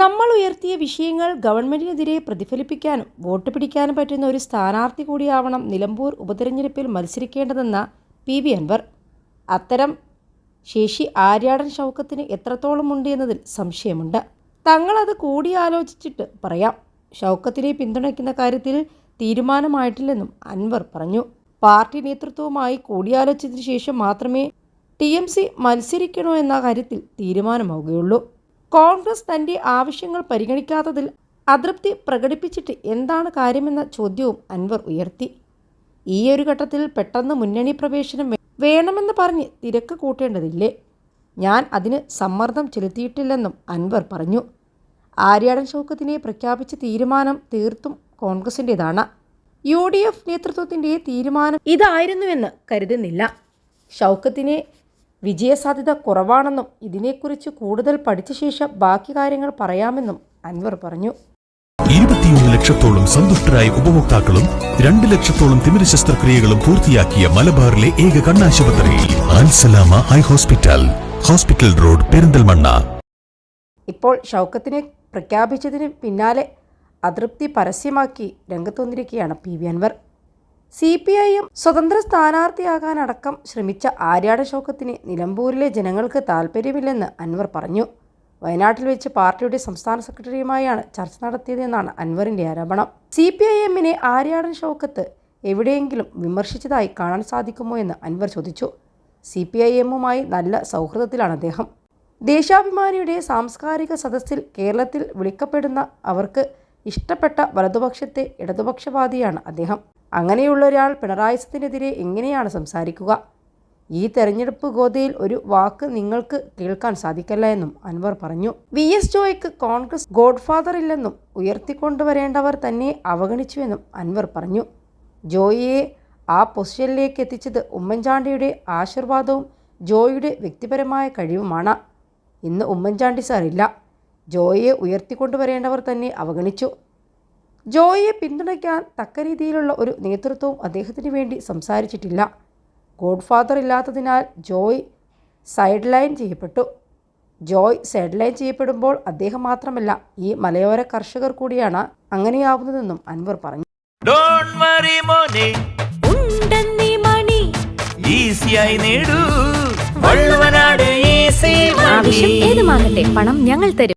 നമ്മൾ ഉയർത്തിയ വിഷയങ്ങൾ ഗവൺമെന്റിനെതിരെ പ്രതിഫലിപ്പിക്കാനും വോട്ട് പിടിക്കാനും പറ്റുന്ന ഒരു സ്ഥാനാർത്ഥി കൂടിയാവണം നിലമ്പൂർ ഉപതെരഞ്ഞെടുപ്പിൽ മത്സരിക്കേണ്ടതെന്ന പി വി അൻവർ. അത്തരം ശേഷി ആര്യാടൻ ഷൗക്കത്തിന് എത്രത്തോളം ഉണ്ട് എന്നതിൽ സംശയമുണ്ട്. തങ്ങളത് കൂടിയാലോചിച്ചിട്ട് പറയാം. ഷൗക്കത്തിനെ പിന്തുണയ്ക്കുന്ന കാര്യത്തിൽ തീരുമാനമായിട്ടില്ലെന്നും അൻവർ പറഞ്ഞു. പാർട്ടി നേതൃത്വവുമായി കൂടിയാലോചിച്ചതിനു ശേഷം മാത്രമേ ടി എം സി മത്സരിക്കണോ എന്ന കാര്യത്തിൽ തീരുമാനമാവുകയുള്ളൂ. കോൺഗ്രസ് തന്റെ ആവശ്യങ്ങൾ പരിഗണിക്കാത്തതിൽ അതൃപ്തി പ്രകടിപ്പിച്ചിട്ട് എന്താണ് കാര്യമെന്ന ചോദ്യവും അൻവർ ഉയർത്തി. ഈയൊരു ഘട്ടത്തിൽ പെട്ടെന്ന് മുന്നണി പ്രവേശനം വേണമെന്ന് പറഞ്ഞ് തിരക്ക് കൂട്ടേണ്ടതില്ലേ? ഞാൻ അതിന് സമ്മർദ്ദം ചെലുത്തിയിട്ടില്ലെന്നും അൻവർ പറഞ്ഞു. ആര്യാടൻ ഷൗക്കത്തിനെ പ്രഖ്യാപിച്ച തീരുമാനം തീർത്തും കോൺഗ്രസിന്റെതാണ് യു ഡി എഫ് നേതൃത്വത്തിന്റെ തീരുമാനം ഇതായിരുന്നുവെന്ന് കരുതുന്നില്ല. ഷൗക്കത്തിനെ വിജയസാധ്യത കുറവാണെന്നും ഇതിനെക്കുറിച്ച് കൂടുതൽ പഠിച്ച ശേഷം ബാക്കി കാര്യങ്ങൾ പറയാമെന്നും അൻവർ പറഞ്ഞു. ഇരുപത്തിയൊന്ന് ലക്ഷത്തോളം സന്തുഷ്ടരായ ഉപഭോക്താക്കളും രണ്ട് ലക്ഷത്തോളം തിമിര ശസ്ത്രക്രിയകളും പൂർത്തിയാക്കിയ മലബാറിലെ ഏക കണ്ണാശുപത്രി ആൻസലാമ eye hospital hospital road Perinthalmanna. ഇപ്പോൾ ഷൗക്കത്തിനെ പ്രഖ്യാപിച്ചതിന് പിന്നാലെ അതൃപ്തി പരസ്യമാക്കി രംഗത്തു വന്നിരിക്കുകയാണ് P V Anvar. C P I M സ്വതന്ത്ര സ്ഥാനാർത്ഥിയാകാനടക്കം ശ്രമിച്ച ആര്യാട ശോകത്തിന് നിലമ്പൂരിലെ ജനങ്ങൾക്ക് താൽപ്പര്യമില്ലെന്ന് അൻവർ പറഞ്ഞു. വയനാട്ടിൽ വെച്ച് പാർട്ടിയുടെ സംസ്ഥാന സെക്രട്ടറിയുമായാണ് ചർച്ച നടത്തിയതെന്നാണ് അൻവറിന്റെ ആരോപണം. സി പി ഐ എമ്മിനെ ആര്യാടൻ ഷോക്കത്ത് എവിടെയെങ്കിലും വിമർശിച്ചതായി കാണാൻ സാധിക്കുമോ എന്ന് അൻവർ ചോദിച്ചു. സി പി ഐ എമ്മുമായി നല്ല സൗഹൃദത്തിലാണ് അദ്ദേഹം. ദേശാഭിമാനിയുടെ സാംസ്കാരിക സദസ്സിൽ കേരളത്തിൽ വിളിക്കപ്പെടുന്ന അവർക്ക് ഇഷ്ടപ്പെട്ട വലതുപക്ഷത്തെ ഇടതുപക്ഷവാദിയാണ് അദ്ദേഹം. അങ്ങനെയുള്ള ഒരാൾ പിണറായിസത്തിനെതിരെ എങ്ങനെയാണ് സംസാരിക്കുക? ഈ തെരഞ്ഞെടുപ്പ് ഗോതയിൽ ഒരു വാക്ക് നിങ്ങൾക്ക് കേൾക്കാൻ സാധിക്കല്ല എന്നും അൻവർ പറഞ്ഞു. വി. എസ്. ജോയ്ക്ക് കോൺഗ്രസ് ഗോഡ്ഫാദർ ഇല്ലെന്നും ഉയർത്തിക്കൊണ്ടുവരേണ്ടവർ തന്നെ അവഗണിച്ചുവെന്നും അൻവർ പറഞ്ഞു. ജോയിയെ ആ പൊസിഷനിലേക്ക് എത്തിച്ചത് ഉമ്മൻചാണ്ടിയുടെ ആശീർവാദവും ജോയിയുടെ വ്യക്തിപരമായ കഴിവുമാണ്. ഇന്ന് ഉമ്മൻചാണ്ടി സാറില്ല ജോയിയെ ഉയർത്തിക്കൊണ്ടുവരേണ്ടവർ തന്നെ അവഗണിച്ചു. ജോയിയെ പിന്തുണയ്ക്കാൻ തക്ക രീതിയിലുള്ള ഒരു നേതൃത്വവും അദ്ദേഹത്തിന് വേണ്ടി സംസാരിച്ചിട്ടില്ല. ഗോഡ്ഫാദർ ഇല്ലാത്തതിനാൽ ജോയ് സൈഡ് ലൈൻ ചെയ്യപ്പെട്ടു. ജോയ് സൈഡ് ലൈൻ ചെയ്യപ്പെടുമ്പോൾ അദ്ദേഹം മാത്രമല്ല ഈ മലയോര കർഷകർ കൂടിയാണ് അങ്ങനെയാവുന്നതെന്നും അൻവർ പറഞ്ഞു. ഡോണ്ട് വറി മോനെ. ഉണ്ടെന്നീ മണി. ഈസിയായി നേടൂ. വള്ളുവനാട് ഈസി ആവശ്യം ഏതുമാകട്ടെ പണം ഞങ്ങൾ തരും.